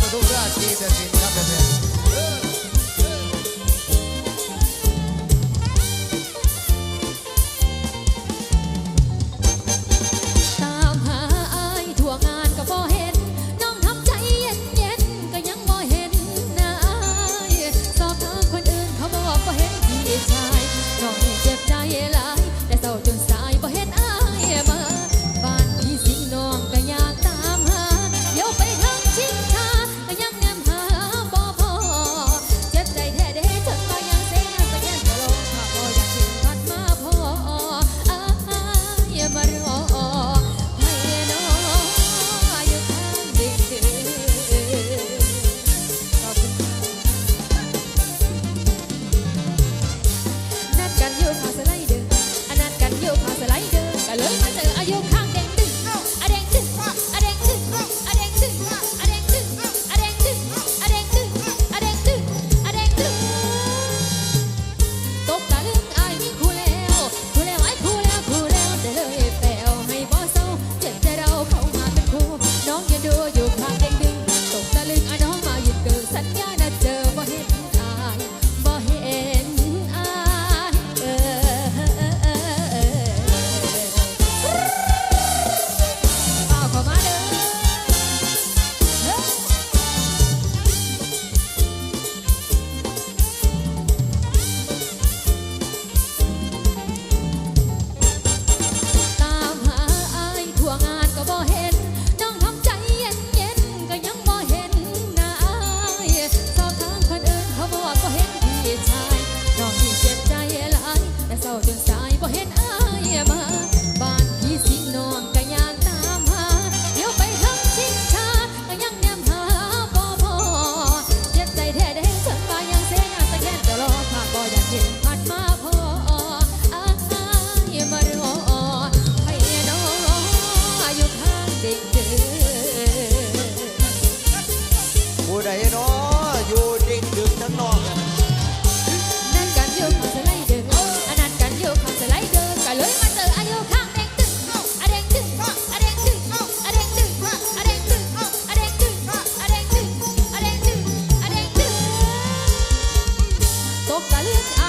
Pentru aqui, prieteni, din capete ชายน้องที่เจ็บใจหลายแต่เศร้าจนสายบ่เห็นอายมา บ้านพี่สิงนองกะยานตามหาเดี๋ยวไปทั้งชิงชาก็ยังแนมหาบ่พอเจ็บใจแท้ได้เห็นเธอไปยังเสียงานะแคงจะรอภาคบ่อยเห็นผัดมาพออายมารอให้น้องยู่ข้งเด็ก music